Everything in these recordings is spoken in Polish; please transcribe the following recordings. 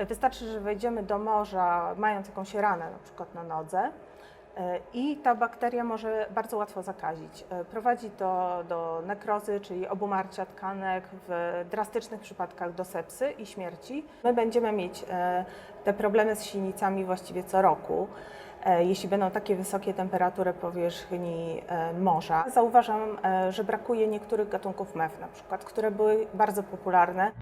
E, Wystarczy, że wejdziemy do morza mając jakąś ranę, na przykład na nodze, e, i ta bakteria może bardzo łatwo zakazić. E, Prowadzi to do nekrozy, czyli obumarcia tkanek, w drastycznych przypadkach do sepsy i śmierci. My będziemy mieć te problemy z sinicami właściwie co roku. Jeśli będą takie wysokie temperatury powierzchni morza, zauważam, że brakuje niektórych gatunków mew, na przykład, które były bardzo popularne.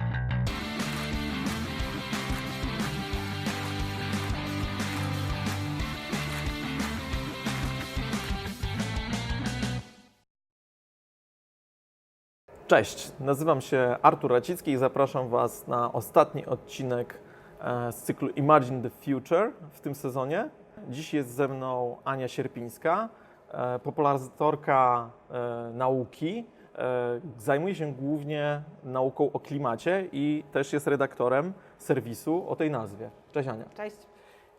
Cześć, nazywam się Artur Racicki i zapraszam Was na ostatni odcinek e, z cyklu Imagine the Future w tym sezonie. Dziś jest ze mną Ania Sierpińska, e, popularyzatorka e, nauki. Zajmuje się głównie nauką o klimacie i też jest redaktorem serwisu o tej nazwie. Cześć Ania. Cześć.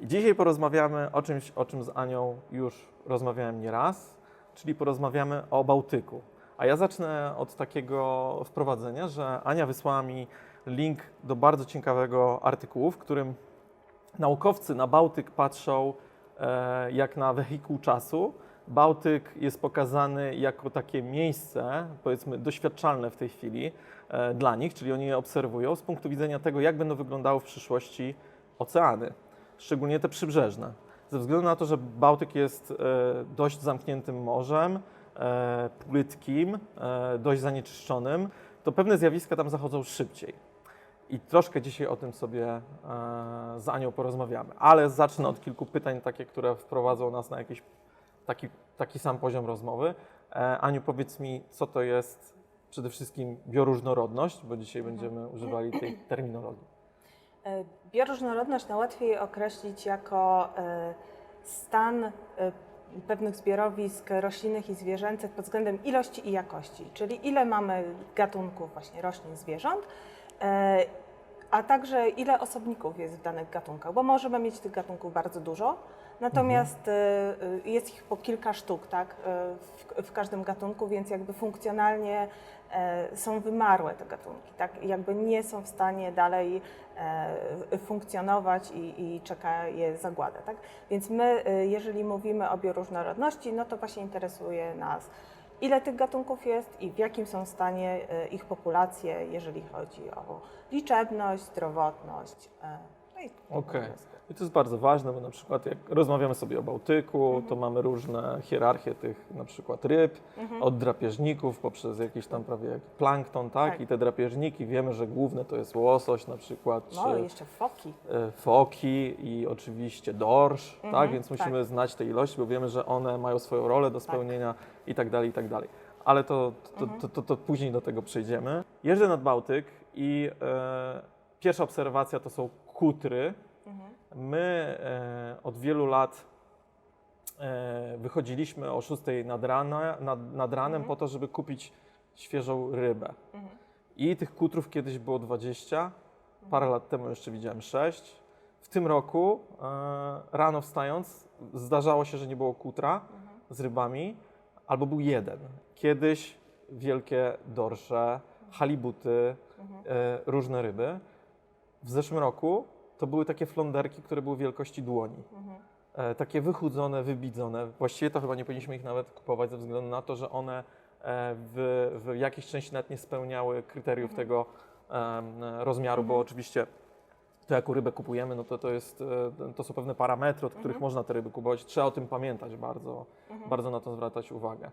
Dzisiaj porozmawiamy o czymś, o czym z Anią już rozmawiałem nieraz, czyli porozmawiamy o Bałtyku. A ja zacznę od takiego wprowadzenia, że Ania wysłała mi link do bardzo ciekawego artykułu, w którym naukowcy na Bałtyk patrzą e, jak na wehikuł czasu. Bałtyk jest pokazany jako takie miejsce, powiedzmy, doświadczalne w tej chwili e, dla nich, czyli oni je obserwują z punktu widzenia tego, jak będą wyglądały w przyszłości oceany, szczególnie te przybrzeżne. Ze względu na to, że Bałtyk jest e, dość zamkniętym morzem, płytkim, e, dość zanieczyszczonym, to pewne zjawiska tam zachodzą szybciej. I troszkę dzisiaj o tym sobie e, z Anią porozmawiamy. Ale zacznę od kilku pytań, takie, które wprowadzą nas na jakiś taki, taki sam poziom rozmowy. E, Aniu, powiedz mi, co to jest przede wszystkim bioróżnorodność, bo dzisiaj będziemy używali tej terminologii. E, Bioróżnorodność najłatwiej określić jako e, stan e, pewnych zbiorowisk roślinnych i zwierzęcych pod względem ilości i jakości, czyli ile mamy gatunków właśnie roślin, zwierząt, e, a także ile osobników jest w danych gatunkach, bo możemy mieć tych gatunków bardzo dużo, natomiast e, e, jest ich po kilka sztuk tak, e, w, w każdym gatunku, więc jakby funkcjonalnie e, są wymarłe te gatunki, tak, jakby nie są w stanie dalej e, funkcjonować i, i czeka je zagłada. Tak? Więc my, jeżeli mówimy o bioróżnorodności, no to właśnie interesuje nas, ile tych gatunków jest i w jakim są stanie e, ich populacje, jeżeli chodzi o liczebność, zdrowotność. No i Okej. I to jest bardzo ważne, bo na przykład jak rozmawiamy sobie o Bałtyku, to mamy różne hierarchie tych na przykład ryb, od drapieżników poprzez jakiś tam prawie jak plankton, tak? Tak. I te drapieżniki wiemy, że główne to jest łosoś na przykład, No czy jeszcze foki. e, foki i oczywiście dorsz, tak? Mhm, Więc tak. musimy znać te ilości, bo wiemy, że one mają swoją rolę do spełnienia i tak dalej, i tak dalej. Ale to, to, Mhm. to, to, to później do tego przejdziemy. Jeżdżę nad Bałtyk i e, pierwsza obserwacja to są kutry. Mhm. My e, od wielu lat e, wychodziliśmy o 6 nad, rana, nad, nad ranem Mhm. po to, żeby kupić świeżą rybę. Mhm. I tych kutrów kiedyś było 20, parę lat temu jeszcze widziałem 6. W tym roku e, rano wstając zdarzało się, że nie było kutra Mhm. z rybami, albo był jeden. Kiedyś wielkie dorsze, halibuty, Mhm. e, różne ryby. W zeszłym roku to były takie flonderki, które były wielkości dłoni. Mhm. E, takie wychudzone, wybidzone. Właściwie to chyba nie powinniśmy ich nawet kupować ze względu na to, że one e, w, w jakiejś części nawet nie spełniały kryteriów Mhm. tego em, rozmiaru, bo Mhm. oczywiście to jaką rybę kupujemy, no to, to, jest, e, to są pewne parametry, od których Mhm. można te ryby kupować. Trzeba o tym pamiętać bardzo, Mhm. bardzo na to zwracać uwagę.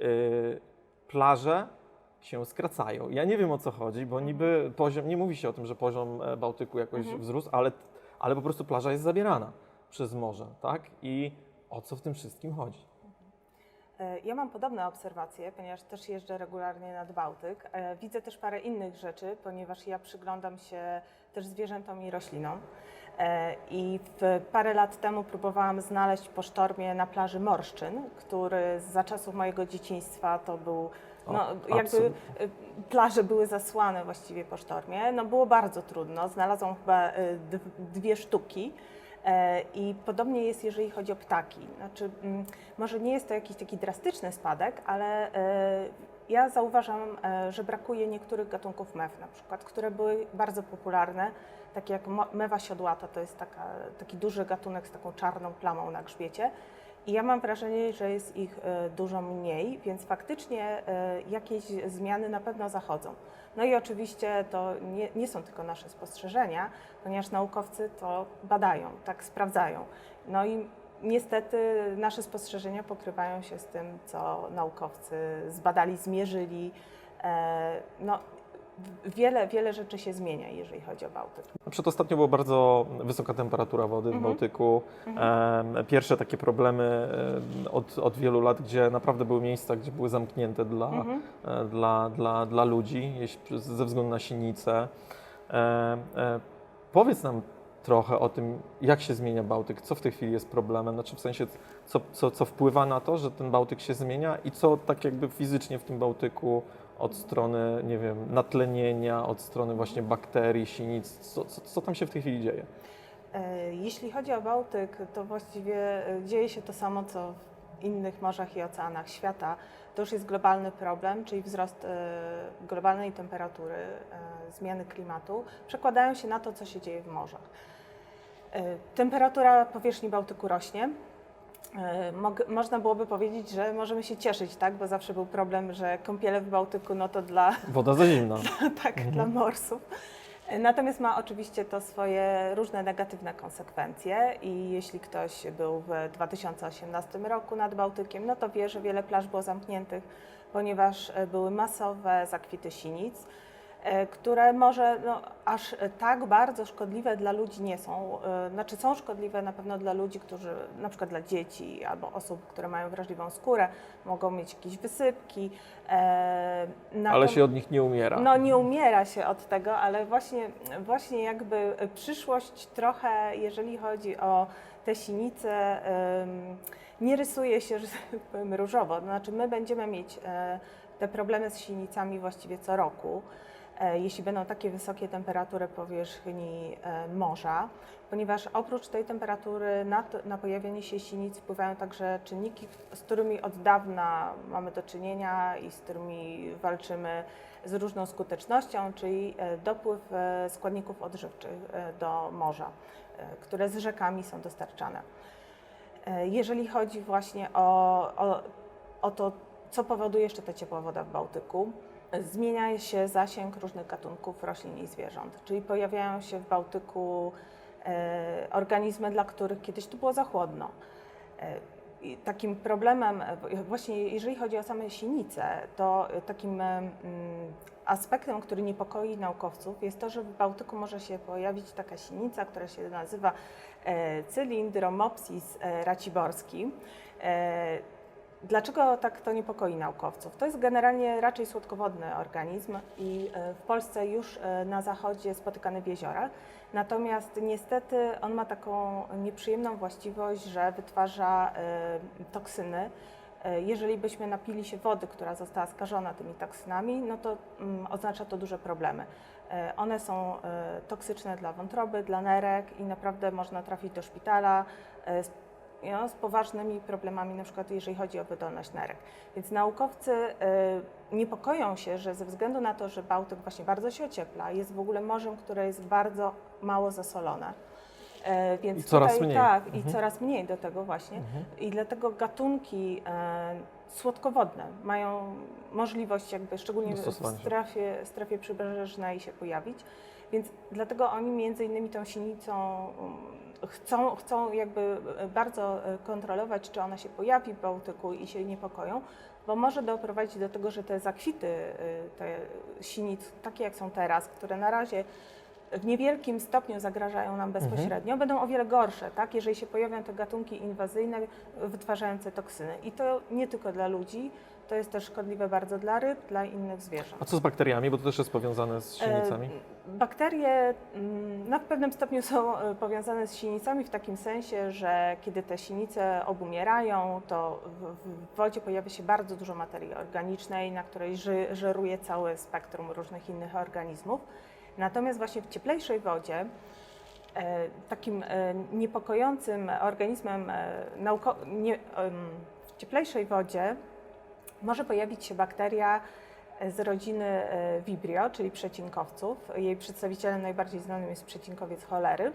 Y, plaże się skracają. Ja nie wiem o co chodzi, bo niby poziom, nie mówi się o tym, że poziom e, Bałtyku jakoś Mhm. wzrósł, ale, ale po prostu plaża jest zabierana przez morze, tak? I o co w tym wszystkim chodzi? E, Ja mam podobne obserwacje, ponieważ też jeżdżę regularnie nad Bałtyk. E, Widzę też parę innych rzeczy, ponieważ ja przyglądam się też zwierzętom i roślinom. I w parę lat temu próbowałam znaleźć po sztormie na plaży Morszczyn, który za czasów mojego dzieciństwa to był, no jakby absolutnie. e, plaże były zasłane właściwie po sztormie. No było bardzo trudno, znalazłam chyba d- dwie sztuki. E, I podobnie jest, jeżeli chodzi o ptaki. Znaczy, mm, może nie jest to jakiś taki drastyczny spadek, ale e, ja zauważam, e, że brakuje niektórych gatunków mew na przykład, które były bardzo popularne, takie jak mewa siodłata, to jest taka, taki duży gatunek z taką czarną plamą na grzbiecie. I ja mam wrażenie, że jest ich e, dużo mniej, więc faktycznie e, jakieś zmiany na pewno zachodzą. No i oczywiście to nie, nie są tylko nasze spostrzeżenia, ponieważ naukowcy to badają, tak sprawdzają. No i niestety nasze spostrzeżenia pokrywają się z tym, co naukowcy zbadali, zmierzyli. E, No, wiele, wiele rzeczy się zmienia, jeżeli chodzi o Bałtyk. Na przykład ostatnio była bardzo wysoka temperatura wody w Mhm. Bałtyku. Em, Pierwsze takie problemy em, od, od wielu lat, gdzie naprawdę były miejsca, gdzie były zamknięte dla, Mhm. e, dla, dla, dla ludzi, ze względu na sinice. E, e, powiedz nam trochę o tym, jak się zmienia Bałtyk, co w tej chwili jest problemem, znaczy w sensie, co, co, co wpływa na to, że ten Bałtyk się zmienia i co tak jakby fizycznie w tym Bałtyku od strony, nie wiem, natlenienia, od strony właśnie bakterii, sinic, co, co, co tam się w tej chwili dzieje? E, Jeśli chodzi o Bałtyk, to właściwie e, dzieje się to samo, co w innych morzach i oceanach świata. To już jest globalny problem, czyli wzrost e, globalnej temperatury, zmiany klimatu przekładają się na to, co się dzieje w morzach. Temperatura powierzchni Bałtyku rośnie. E, można byłoby powiedzieć, że możemy się cieszyć, tak? bo zawsze był problem, że kąpiele w Bałtyku no to dla Woda za zimna. tak, dla morsów. Natomiast ma oczywiście to swoje różne negatywne konsekwencje i jeśli ktoś był w 2018 roku nad Bałtykiem, no to wie, że wiele plaż było zamkniętych, ponieważ e, były masowe zakwity sinic, e, które może no, aż tak bardzo szkodliwe dla ludzi nie są. E, Znaczy są szkodliwe na pewno dla ludzi, którzy, na przykład dla dzieci albo osób, które mają wrażliwą skórę, mogą mieć jakieś wysypki. e, Ale się od nich nie umiera. no nie umiera się od tego, ale właśnie, właśnie jakby przyszłość trochę, jeżeli chodzi o te sinice, nie rysuje się, że tak powiem, różowo. Znaczy my będziemy mieć e, te problemy z sinicami właściwie co roku, e, jeśli będą takie wysokie temperatury powierzchni e, morza, ponieważ oprócz tej temperatury na, to, na pojawienie się sinic wpływają także czynniki, z którymi od dawna mamy do czynienia i z którymi walczymy z różną skutecznością, czyli e, dopływ e, składników odżywczych e, do morza, e, które z rzekami są dostarczane. E, Jeżeli chodzi właśnie o, o, o to, co powoduje jeszcze ta ciepła woda w Bałtyku, e, zmienia się zasięg różnych gatunków roślin i zwierząt, czyli pojawiają się w Bałtyku e, organizmy, dla których kiedyś tu było za chłodno. E, i takim problemem, e, właśnie jeżeli chodzi o same sinice, to takim mm, aspektem, który niepokoi naukowców jest to, że w Bałtyku może się pojawić taka sinica, która się nazywa Cylindromopsis raciborski. Dlaczego tak to niepokoi naukowców? To jest generalnie raczej słodkowodny organizm i e, w Polsce już e, na zachodzie spotykany w jeziorach. Natomiast niestety on ma taką nieprzyjemną właściwość, że wytwarza e, toksyny. Jeżeli byśmy napili się wody, która została skażona tymi toksynami, no to mm, oznacza to duże problemy. One są toksyczne dla wątroby, dla nerek i naprawdę można trafić do szpitala no, z poważnymi problemami, na przykład jeżeli chodzi o wydolność nerek. Więc naukowcy e, niepokoją się, że ze względu na to, że Bałtyk właśnie bardzo się ociepla, jest w ogóle morzem, które jest bardzo mało zasolone. E, Więc I coraz tutaj, mniej. Tak, i Mhm. coraz mniej do tego właśnie. Mhm. I dlatego gatunki e, słodkowodne mają możliwość jakby szczególnie w strefie, strefie przybrzeżnej się pojawić. Więc dlatego oni między innymi tą sinicą chcą, chcą jakby bardzo kontrolować, czy ona się pojawi w Bałtyku i się niepokoją, bo może doprowadzić do tego, że te zakwity e, te sinic, takie jak są teraz, które na razie w niewielkim stopniu zagrażają nam bezpośrednio, będą o wiele gorsze, tak? jeżeli się pojawią te gatunki inwazyjne wytwarzające toksyny. I to nie tylko dla ludzi, to jest też szkodliwe bardzo dla ryb, dla innych zwierząt. A co z bakteriami, bo to też jest powiązane z sinicami? E, Bakterie mm, no, w pewnym stopniu są e, powiązane z sinicami w takim sensie, że kiedy te sinice obumierają, to w, wodzie pojawia się bardzo dużo materii organicznej, na której żeruje całe spektrum różnych innych organizmów. Natomiast właśnie w cieplejszej wodzie e, takim niepokojącym organizmem nauko- nie, w cieplejszej wodzie może pojawić się bakteria z rodziny e, Vibrio, czyli przecinkowców. Jej przedstawicielem najbardziej znanym jest przecinkowiec cholery.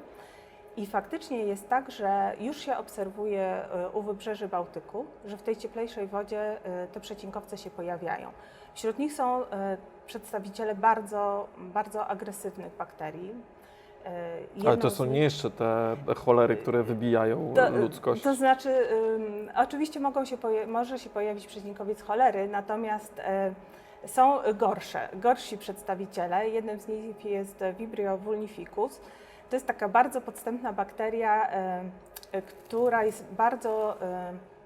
I faktycznie jest tak, że już się obserwuje e, u wybrzeży Bałtyku, że w tej cieplejszej wodzie e, te przecinkowce się pojawiają. Wśród nich są przedstawiciele bardzo, bardzo agresywnych bakterii. E, Ale jedną to są nie jeszcze te cholery, które wybijają to, ludzkość. To znaczy, ym, oczywiście mogą się może się pojawić przecinkowiec cholery, natomiast y, są gorsze, gorsi przedstawiciele. Jednym z nich jest Vibrio vulnificus. To jest taka bardzo podstępna bakteria, y, y, która jest bardzo y,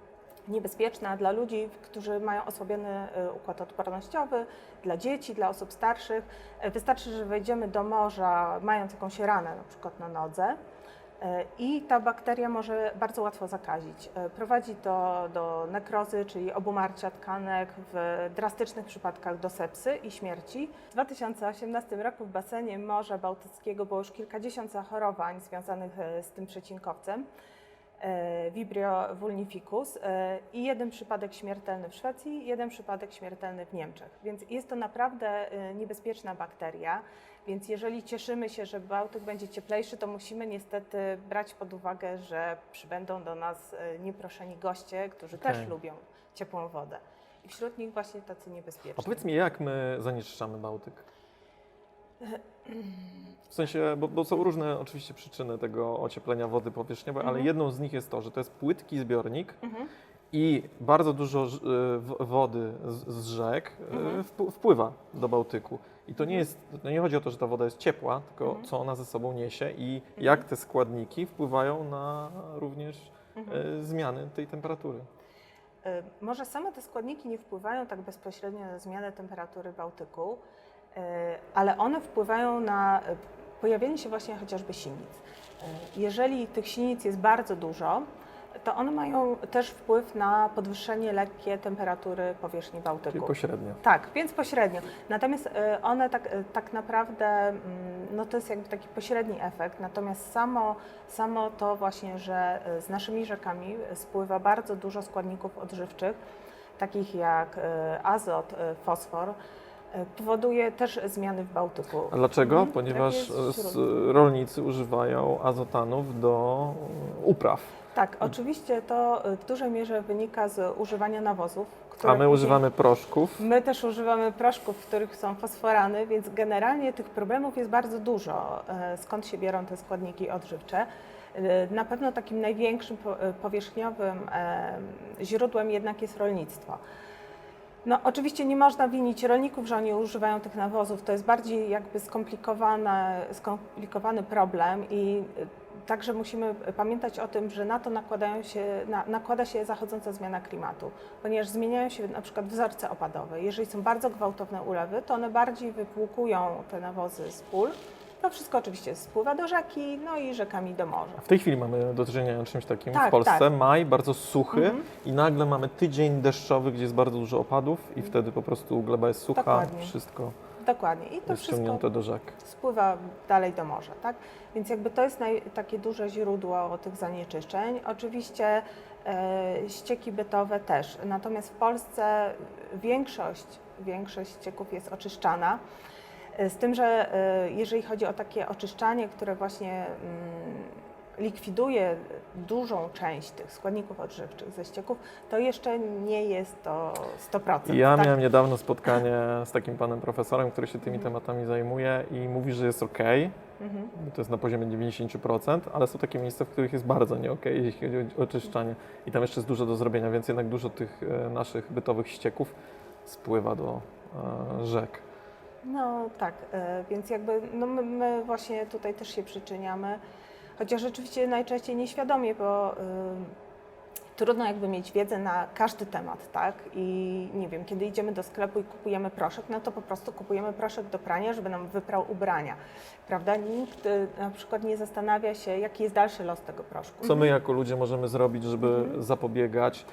niebezpieczna dla ludzi, którzy mają osłabiony y, układ odpornościowy, dla dzieci, dla osób starszych. Y, Wystarczy, że wejdziemy do morza mając jakąś ranę, na przykład na nodze, E, i ta bakteria może bardzo łatwo zakazić. E, Prowadzi to do nekrozy, czyli obumarcia tkanek, w drastycznych przypadkach do sepsy i śmierci. W 2018 roku w basenie Morza Bałtyckiego było już kilkadziesiąt zachorowań związanych e, z tym przecinkowcem. E, Vibrio vulnificus e, i jeden przypadek śmiertelny w Szwecji, jeden przypadek śmiertelny w Niemczech. Więc jest to naprawdę e, niebezpieczna bakteria. Więc jeżeli cieszymy się, że Bałtyk będzie cieplejszy, to musimy niestety brać pod uwagę, że przybędą do nas nieproszeni goście, którzy Okej. też lubią ciepłą wodę. I wśród nich właśnie tacy A niebezpieczni. powiedz mi, jak my zanieczyszczamy Bałtyk? W sensie, bo, bo są różne oczywiście przyczyny tego ocieplenia wody powierzchniowej, ale Mhm. jedną z nich jest to, że to jest płytki zbiornik Mhm. i bardzo dużo w- wody z, z rzek y, Mhm. wpł- wpływa do Bałtyku. I to nie Mhm. jest, to nie chodzi o to, że ta woda jest ciepła, tylko Mhm. co ona ze sobą niesie i Mhm. jak te składniki wpływają na również y, zmiany tej temperatury. E, Może same te składniki nie wpływają tak bezpośrednio na zmianę temperatury Bałtyku, e, ale one wpływają na e, pojawienie się właśnie chociażby sinic. E, Jeżeli tych sinic jest bardzo dużo, to one mają też wpływ na podwyższenie lekkie temperatury powierzchni Czyli Bałtyku. pośrednio. Tak, więc pośrednio. Natomiast e, one tak, e, tak naprawdę, mm, no to jest jakby taki pośredni efekt, natomiast samo, samo to właśnie, że e, z naszymi rzekami spływa bardzo dużo składników odżywczych, takich jak e, azot, e, fosfor, e, powoduje też zmiany w Bałtyku. A dlaczego? Mhm, Ponieważ źródło. rolnicy używają azotanów do upraw, Tak, oczywiście to e, w dużej mierze wynika z używania nawozów. które a my używamy proszków. My też używamy proszków, w których są fosforany, więc generalnie tych problemów jest bardzo dużo. e, Skąd się biorą te składniki odżywcze? E, Na pewno takim największym po- e, powierzchniowym e, źródłem jednak jest rolnictwo. No, oczywiście nie można winić rolników, że oni używają tych nawozów. To jest bardziej jakby skomplikowany problem i e, także musimy pamiętać o tym, że na to nakładają się, na, nakłada się zachodząca zmiana klimatu, ponieważ zmieniają się na przykład wzorce opadowe. Jeżeli są bardzo gwałtowne ulewy, to one bardziej wypłukują te nawozy z pól. To wszystko oczywiście spływa do rzeki, no i rzekami do morza. W tej chwili mamy do czynienia z czymś takim Tak, w Polsce. tak. Maj bardzo suchy Mhm. i nagle mamy tydzień deszczowy, gdzie jest bardzo dużo opadów i wtedy po prostu gleba jest sucha, Dokładnie. wszystko Dokładnie. I to jest wszystko do rzek. spływa dalej do morza, tak? Więc jakby to jest naj, takie duże źródło tych zanieczyszczeń. Oczywiście e, ścieki bytowe też, natomiast w Polsce większość, większość ścieków jest oczyszczana. E, Z tym, że e, jeżeli chodzi o takie oczyszczanie, które właśnie mm, likwiduje dużą część tych składników odżywczych ze ścieków, to jeszcze nie jest to 100%. Ja tak? miałem niedawno spotkanie z takim panem profesorem, który się tymi tematami zajmuje i mówi, że jest ok, Mhm. to jest na poziomie 90%, ale są takie miejsca, w których jest bardzo nie ok, jeśli chodzi o oczyszczanie i tam jeszcze jest dużo do zrobienia, więc jednak dużo tych e, naszych bytowych ścieków spływa do rzek. No tak, e, więc jakby no my, my właśnie tutaj też się przyczyniamy, chociaż rzeczywiście najczęściej nieświadomie, bo y, trudno jakby mieć wiedzę na każdy temat, tak? I nie wiem, kiedy idziemy do sklepu i kupujemy proszek, no to po prostu kupujemy proszek do prania, żeby nam wyprał ubrania, prawda? Nikt y, na przykład nie zastanawia się, jaki jest dalszy los tego proszku. Co my jako ludzie możemy zrobić, żeby Mhm. zapobiegać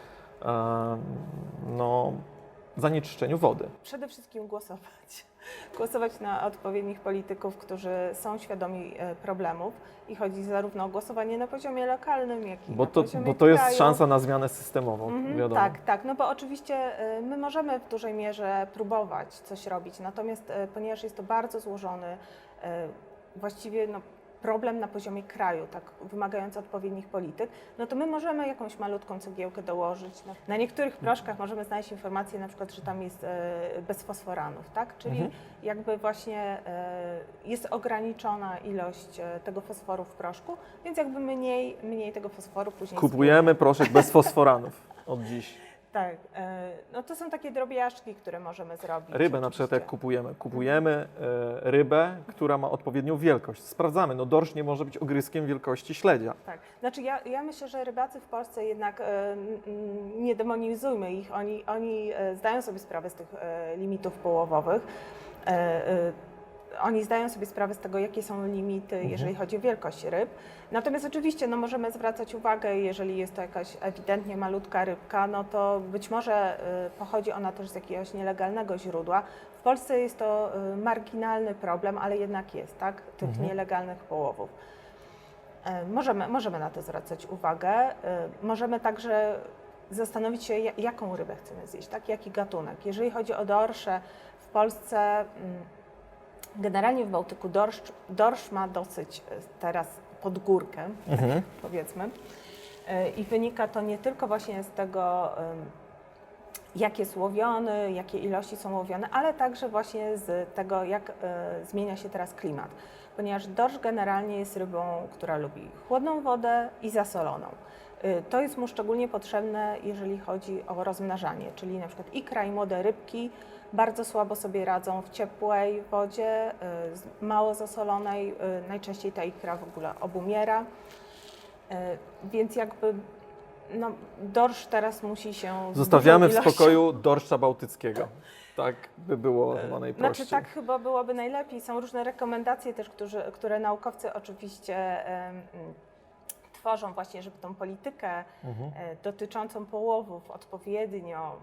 no, zanieczyszczeniu wody. Przede wszystkim głosować. Głosować na odpowiednich polityków, którzy są świadomi e, problemów i chodzi zarówno o głosowanie na poziomie lokalnym, jak i Bo na to, poziomie bo to jest kraju. szansa na zmianę systemową, Mhm, wiadomo. Tak, tak, no bo oczywiście y, my możemy w dużej mierze próbować coś robić, natomiast y, ponieważ jest to bardzo złożony, właściwie no, problem na poziomie kraju, tak wymagający odpowiednich polityk, no to my możemy jakąś malutką cegiełkę dołożyć. Na niektórych proszkach możemy znaleźć informację na przykład, że tam jest y, bez fosforanów, tak? Czyli Mhm. jakby właśnie y, jest ograniczona ilość y, tego fosforu w proszku, więc jakby mniej, mniej tego fosforu później Kupujemy proszek bez fosforanów od dziś. Tak, e, no to są takie drobiażdżki, które możemy zrobić. Rybę na przykład jak kupujemy. Kupujemy e, rybę, która ma odpowiednią wielkość. Sprawdzamy, no dorsz nie może być ogryskiem wielkości śledzia. Tak, znaczy ja, ja myślę, że rybacy w Polsce jednak e, nie demonizujmy ich, oni, oni zdają sobie sprawę z tych limitów połowowych. Oni zdają sobie sprawę z tego, jakie są limity, Mhm. jeżeli chodzi o wielkość ryb. Natomiast oczywiście no, możemy zwracać uwagę, jeżeli jest to jakaś ewidentnie malutka rybka, no to być może e, pochodzi ona też z jakiegoś nielegalnego źródła. W Polsce jest to e, marginalny problem, ale jednak jest, tak, tych Mhm. nielegalnych połowów. E, Możemy, możemy na to zwracać uwagę. E, Możemy także zastanowić się, ja- jaką rybę chcemy zjeść, tak? jaki gatunek. Jeżeli chodzi o dorsze, w Polsce, mm, generalnie w Bałtyku dorsz, dorsz ma dosyć e, teraz pod górkę, Mhm. powiedzmy. E, I wynika to nie tylko właśnie z tego, jak jest łowiony, jakie ilości są łowione, ale także właśnie z tego, jak e, zmienia się teraz klimat. Ponieważ dorsz generalnie jest rybą, która lubi chłodną wodę i zasoloną. E, To jest mu szczególnie potrzebne, jeżeli chodzi o rozmnażanie, czyli na przykład ikra i młode rybki bardzo słabo sobie radzą w ciepłej wodzie, z- mało zasolonej, e, najczęściej ta ikra w ogóle obumiera. Więc jakby no, dorsz teraz musi się. Zostawiamy w spokoju dorsza bałtyckiego. Tak by było chyba najprościej. Znaczy tak chyba byłoby najlepiej. Są różne rekomendacje też, którzy, które naukowcy oczywiście tworzą właśnie, żeby tą politykę Mhm. e, dotyczącą połowów odpowiednio,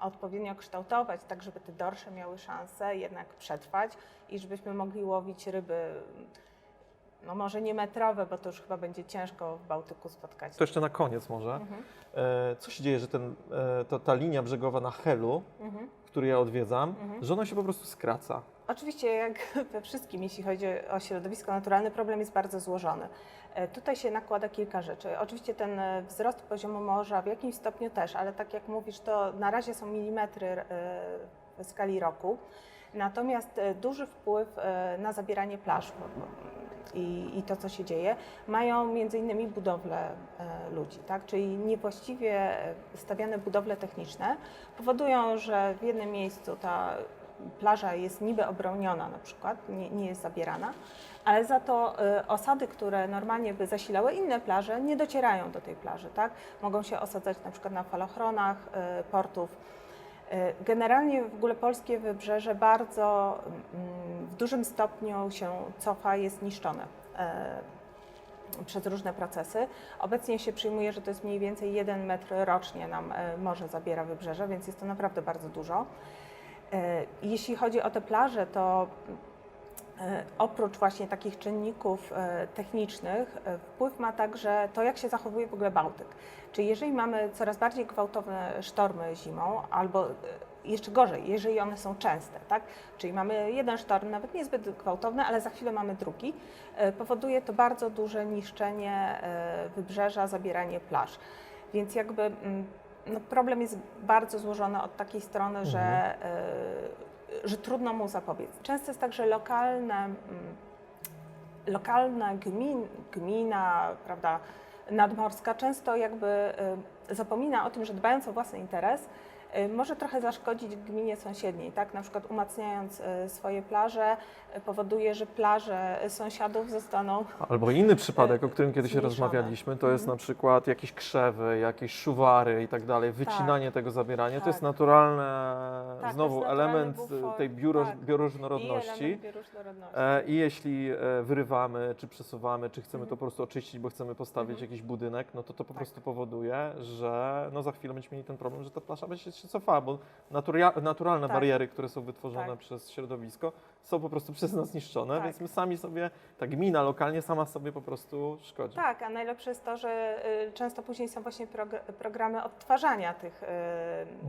odpowiednio kształtować, tak żeby te dorsze miały szansę jednak przetrwać i żebyśmy mogli łowić ryby, no może nie metrowe, bo to już chyba będzie ciężko w Bałtyku spotkać. To jeszcze na koniec może. Mhm, E, co się dzieje, że ten, e, to, ta linia brzegowa na Helu, mhm. Który ja odwiedzam, Mhm. że ona się po prostu skraca. Oczywiście, jak we wszystkim, jeśli chodzi o środowisko naturalne, problem jest bardzo złożony. E, Tutaj się nakłada kilka rzeczy. Oczywiście ten e, wzrost poziomu morza w jakimś stopniu też, ale tak jak mówisz, to na razie są milimetry e, w skali roku. Natomiast duży wpływ na zabieranie plaż i, i to, co się dzieje, mają między innymi budowle e, ludzi, tak? czyli niewłaściwie e, stawiane budowle techniczne powodują, że w jednym miejscu ta plaża jest niby obroniona na przykład, nie, nie jest zabierana, ale za to y, osady, które normalnie by zasilały inne plaże, nie docierają do tej plaży, tak? Mogą się osadzać na przykład na falochronach y, portów. Y, Generalnie w ogóle polskie wybrzeże bardzo mm, w dużym stopniu się cofa, jest niszczone y, przez różne procesy. Obecnie się przyjmuje, że to jest mniej więcej 1 metr rocznie nam y, morze zabiera wybrzeże, więc jest to naprawdę bardzo dużo. Jeśli chodzi o te plaże, to oprócz właśnie takich czynników e, technicznych, e, wpływ ma także to, jak się zachowuje w ogóle Bałtyk. Czyli jeżeli mamy coraz bardziej gwałtowne sztormy zimą, albo e, jeszcze gorzej, jeżeli one są częste, tak? Czyli mamy jeden sztorm, nawet niezbyt gwałtowny, ale za chwilę mamy drugi, e, powoduje to bardzo duże niszczenie e, wybrzeża, zabieranie plaż. Więc jakby mm, no problem jest bardzo złożony od takiej strony, że, e, że trudno mu zapobiec. Często jest tak, że lokalne, mm, lokalna gmin, gmina, prawda, nadmorska często jakby e, zapomina o tym, że dbając o własny interes, może trochę zaszkodzić gminie sąsiedniej, tak? Na przykład umacniając e, swoje plaże, e, powoduje, że plaże sąsiadów zostaną Albo inny przypadek, o którym kiedyś zmniejszone. rozmawialiśmy, to jest Mhm. na przykład jakieś krzewy, jakieś szuwary i tak dalej, wycinanie tego zabierania. To jest Tak. naturalne, Tak, to znowu jest element bufor, tej biuro, tak. bioróżnorodności. I. E, I jeśli e, wyrywamy, czy przesuwamy, czy chcemy to Mhm. po prostu oczyścić, bo chcemy postawić Mhm. jakiś budynek, no to to po Tak. prostu powoduje, że no za chwilę będziemy mieli ten problem, że ta plaża będzie się się cofała, bo naturalne Tak. bariery, które są wytworzone Tak. przez środowisko, są po prostu przez nas niszczone, Tak. więc my sami sobie, ta gmina lokalnie sama sobie po prostu szkodzi. Tak, a najlepsze jest to, że y, często później są właśnie progr- programy odtwarzania tych y,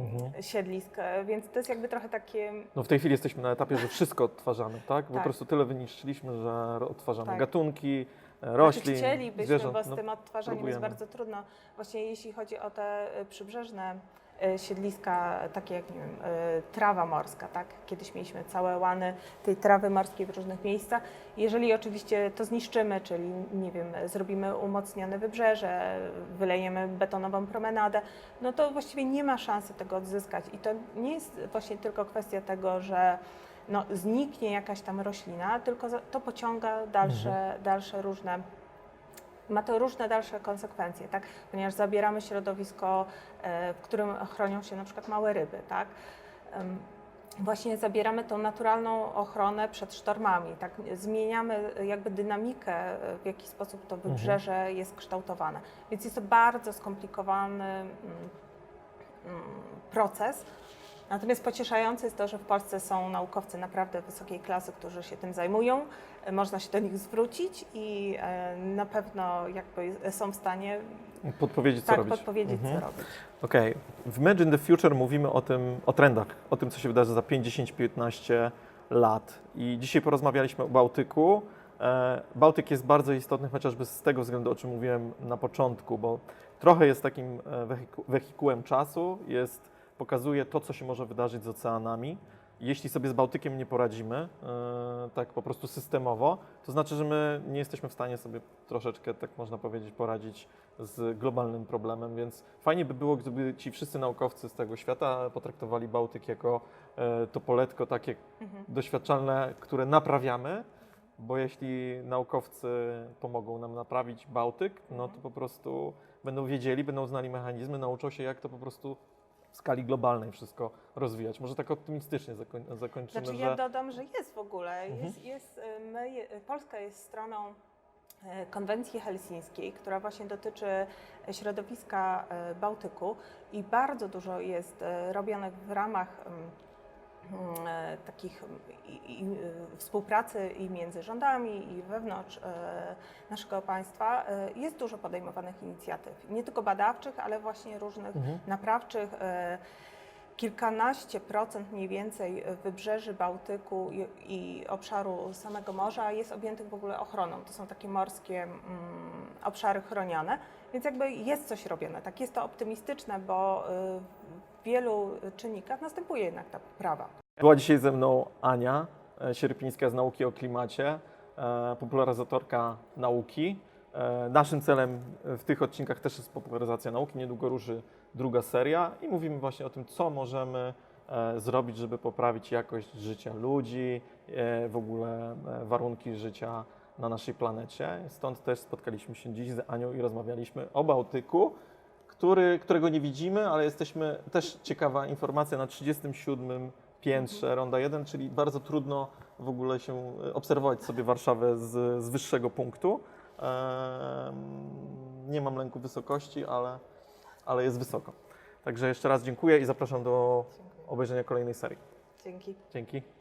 Mhm. siedlisk, y, więc to jest jakby trochę takie No w tej chwili jesteśmy na etapie, że wszystko odtwarzamy, tak? Po Tak. prostu tyle wyniszczyliśmy, że odtwarzamy Tak. gatunki, e, Znaczy, roślin, chcielibyśmy, zwierząt. bo z no, tym odtwarzaniem jest próbujemy. bardzo trudno. Właśnie jeśli chodzi o te przybrzeżne siedliska, takie jak nie wiem, y, trawa morska, tak? Kiedyś mieliśmy całe łany tej trawy morskiej w różnych miejscach. Jeżeli oczywiście to zniszczymy, czyli nie wiem, zrobimy umocnione wybrzeże, wylejemy betonową promenadę, no to właściwie nie ma szansy tego odzyskać. I to nie jest właśnie tylko kwestia tego, że no, zniknie jakaś tam roślina, tylko to pociąga dalsze, dalsze różne ma to różne dalsze konsekwencje, tak? ponieważ zabieramy środowisko, e, w którym chronią się na przykład małe ryby. Tak? Właśnie zabieramy tą naturalną ochronę przed sztormami, tak? zmieniamy jakby dynamikę, w jaki sposób to wybrzeże jest kształtowane. Więc jest to bardzo skomplikowany mm, mm, proces. Natomiast pocieszające jest to, że w Polsce są naukowcy naprawdę wysokiej klasy, którzy się tym zajmują. Można się do nich zwrócić i e, na pewno jakby są w stanie Podpowiedzieć, co tak robić. podpowiedzieć, Mhm. co robić. Okej, w Imagine the Future mówimy o tym, o trendach, o tym, co się wydarzy za 5, 10, 15 lat. I dzisiaj porozmawialiśmy o Bałtyku. E, Bałtyk jest bardzo istotny chociażby z tego względu, o czym mówiłem na początku, bo trochę jest takim e, wehiku- wehikułem czasu, jest, pokazuje to, co się może wydarzyć z oceanami. Jeśli sobie z Bałtykiem nie poradzimy, e, tak po prostu systemowo, to znaczy, że my nie jesteśmy w stanie sobie troszeczkę, tak można powiedzieć, poradzić z globalnym problemem, więc fajnie by było, gdyby ci wszyscy naukowcy z tego świata potraktowali Bałtyk jako e, to poletko takie Mhm. doświadczalne, które naprawiamy, bo jeśli naukowcy pomogą nam naprawić Bałtyk, no to po prostu będą wiedzieli, będą znali mechanizmy, nauczą się, jak to po prostu w skali globalnej wszystko rozwijać. Może tak optymistycznie zakoń, zakończymy, Znaczy że... ja dodam, że jest w ogóle. Mhm. Jest, jest, y, my, Polska jest stroną e, konwencji helsińskiej, która właśnie dotyczy środowiska e, Bałtyku i bardzo dużo jest robionych w ramach takich mm, i, i, współpracy i między rządami i wewnątrz e, naszego państwa. E, Jest dużo podejmowanych inicjatyw, nie tylko badawczych, ale właśnie różnych Mhm. naprawczych. e, Kilkanaście procent mniej więcej wybrzeży Bałtyku i, i obszaru samego morza jest objętych w ogóle ochroną. To są takie morskie mm, obszary chronione, więc jakby jest coś robione. Tak jest to optymistyczne, bo y, wielu czynnikach następuje jednak ta poprawa. Była dzisiaj ze mną Ania e, Sierpińska z Nauki o Klimacie, e, popularyzatorka nauki. E, Naszym celem w tych odcinkach też jest popularyzacja nauki. Niedługo ruszy druga seria i mówimy właśnie o tym, co możemy zrobić, żeby poprawić jakość życia ludzi, w ogóle warunki życia na naszej planecie. Stąd też spotkaliśmy się dziś z Anią i rozmawialiśmy o Bałtyku, który, którego nie widzimy, ale jesteśmy też ciekawa informacja na 37 piętrze Ronda 1, czyli bardzo trudno w ogóle się e, obserwować sobie Warszawę z, z wyższego punktu. Nie mam lęku wysokości, ale, ale jest wysoko. Także jeszcze raz dziękuję i zapraszam do obejrzenia kolejnej serii. Dzięki. Dzięki.